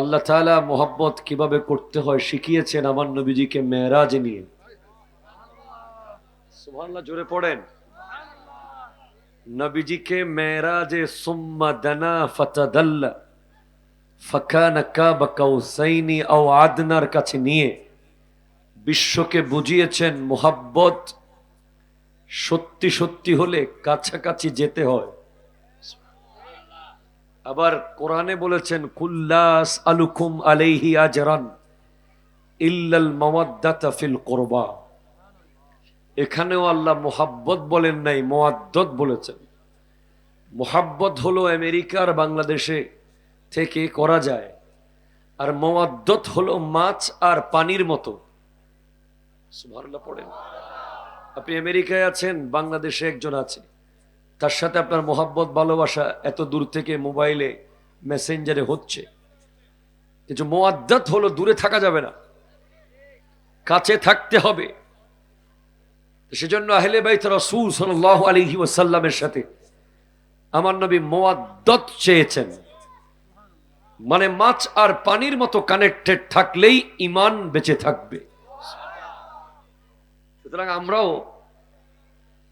আল্লাহ তালা মোহাব্বত কীভাবে করতে হয় শিখিয়েছেন আমার নবীজিকে মেয়েরাজ নিয়ে। সুবহানাল্লাহ, জোরে পড়েন। নবীজিকে মেয়েরাজে সুম্মা দানা ফাতাদাল্লা, ফাকানা কাবা কাউসাইনি আও আদনার কাছে নিয়ে বিশ্বকে বুঝিয়েছেন মোহাব্বত সত্যি সত্যি হলে কাছাকাছি যেতে হয়। আবার কোরআনে বলেছেন, কুল্লাস আলুকুম আলাইহি আজরান ইল্লাল মাওয়াদ্দাতা ফিল কুরবা। এখানেও আল্লাহ মোহাব্বত বলেন নাই মোয়াদ্দত বলেছেন। মোহাব্বত হলো আমেরিকার বাংলাদেশে থেকে করা যায়, আর মোয়াদ্দত হলো মাছ আর পানির মতো। পড়েন। আপনি আমেরিকায় আছেন, বাংলাদেশে একজন আছে। তার সাথে আপনার মোহাব্বত, ভালোবাসা এত দূর থেকে মোবাইলে, মেসেঞ্জারে হচ্ছে। কিছু মোয়াদ্দত হলো দূরে থাকা যাবে না। কাছে থাকতে হবে। সেজন্য আহলে বাইত রসুল সাল্লাহ আলহি ওসাল্লামের সাথে আমার নবী মোয়াদ্দত চেয়েছেন। মানে মাছ আর পানির মতো কানেক্টেড থাকলেই ইমান বেঁচে থাকবে। সুতরাং আমরাও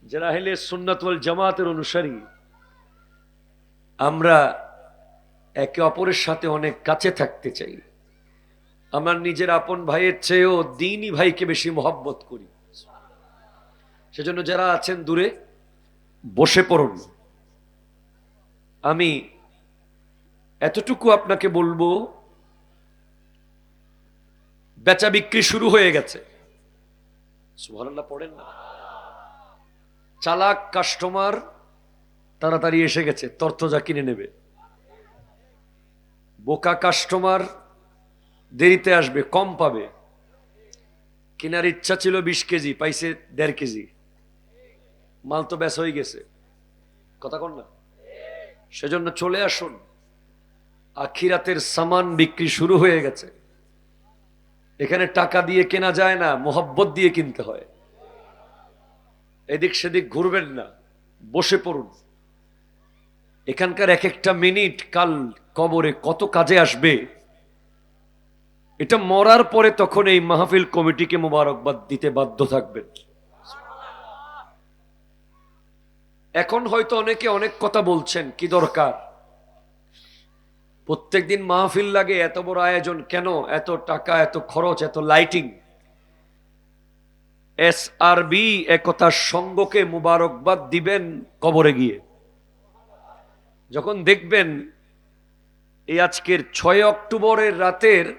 যারা হলে সুন্নাতুল জামাতের অনুসারী। আমরা একে অপরের সাথে অনেক কাছে থাকতে চাই। আমার নিজের আপন ভাইয়ের চেয়েও দিনই ভাইকে বেশি মহব্বত করি। সেজন্য যারা আছেন দূরে, বসে পড়ুন। আমি এতটুকু আপনাকে বলব, বেচা বিক্রি শুরু হয়ে গেছে। সুবহানাল্লাহ, পড়েন না। চালাক কাস্টমার তাড়াতাড়ি এসে গেছে তর্থজা কিনে নেবে। বোকা কাস্টমার দেরিতে আসবে, কম পাবে। কেনার ইচ্ছা ছিল বিশ কেজি, পাইছে দেড় কেজি। মাল তো ব্যাস হয়ে গেছে। কথা কন না। সেজন্য চলে আসুন। আখিরাতের সামান বিক্রি শুরু হয়ে গেছে। এখানে টাকা দিয়ে কেনা যায় না, মোহব্বত দিয়ে কিনতে হয়। এদিক সেদিক ঘুরবেন না, বসে পড়ুন। এখানকার এক একটা মিনিট কাল কবরে কত কাজে আসবে, এটা মরার পরে তখন এই মাহফিল কমিটিকে মোবারকবাদ দিতে বাধ্য থাকবেন। এখন হয়তো অনেকে অনেক কথা বলছেন, কি দরকার? প্রত্যেকদিন মাহফিল লাগে, এত বড় আয়োজন কেন? এত টাকা, এত খরচ, এত লাইটিং এস আর বি একতার সঙ্গকে মুবারকবাদ দিবেন কবরে গিয়ে। যখন দেখবেন এই আজকের ছয় অক্টোবরের রাতের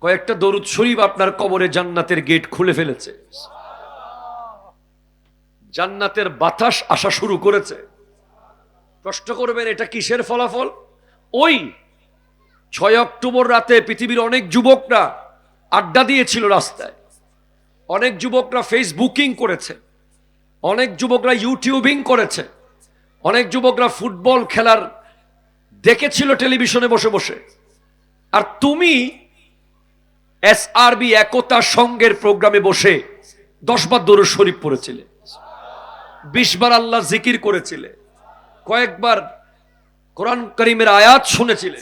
কয়েকটা দরুদ শরীফ আপনার কবরে জান্নাতের গেট খুলে ফেলেছে। জান্নাতের বাতাস আসা শুরু করেছে। প্রশ্ন করবেন, এটা কিসের ফলাফল? ওই ছয় অক্টোবর রাতে পৃথিবীর অনেক যুবকরা আড্ডা দিয়েছিল রাস্তায়। অনেক যুবকরা ফেসবুকিং করেছে, অনেক যুবকরা ইউটিউবিং করেছে, অনেক যুবকরা ফুটবল খেলার দেখেছিল টেলিভিশনে বসে বসে। আর তুমি এস আরবি একতা সঙ্গের প্রোগ্রামে বসে দশবার দরুদ শরীফ পড়েছিলে বিশবার আল্লাহ জিকির করেছিলে, কয়েকবার কোরআন করিমের আয়াত শুনেছিলে।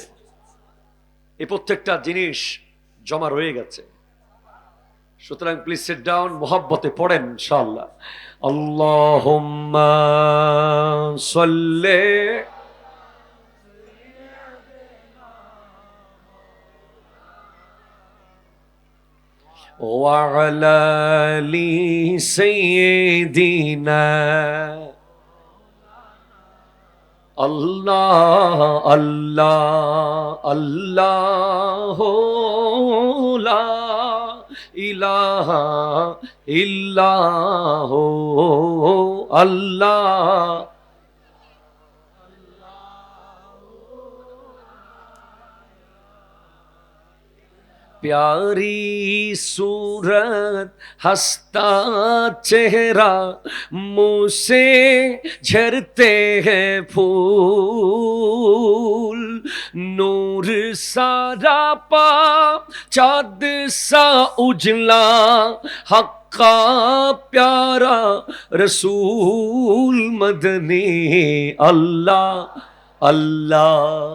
এই প্রত্যেকটা জিনিস জমা রয়ে গেছে। সুতরাং প্লিজ সেট ডাউন মোহাব্বতে পড়েন ইনশাআল্লাহ আল্লাহুম্মা সাল্লি وعلى آل سيدنا আল্লাহ আল্লাহ আল্লাহ লা ইলাহা ইল্লাহ আল্লাহ پیاری صورت ہستا چہرہ، منہ سے جھرتے ہیں پھول۔ نور سارا پا چاد سا اجلا، حق کا پیارا رسول مدنی۔ اللہ اللہ۔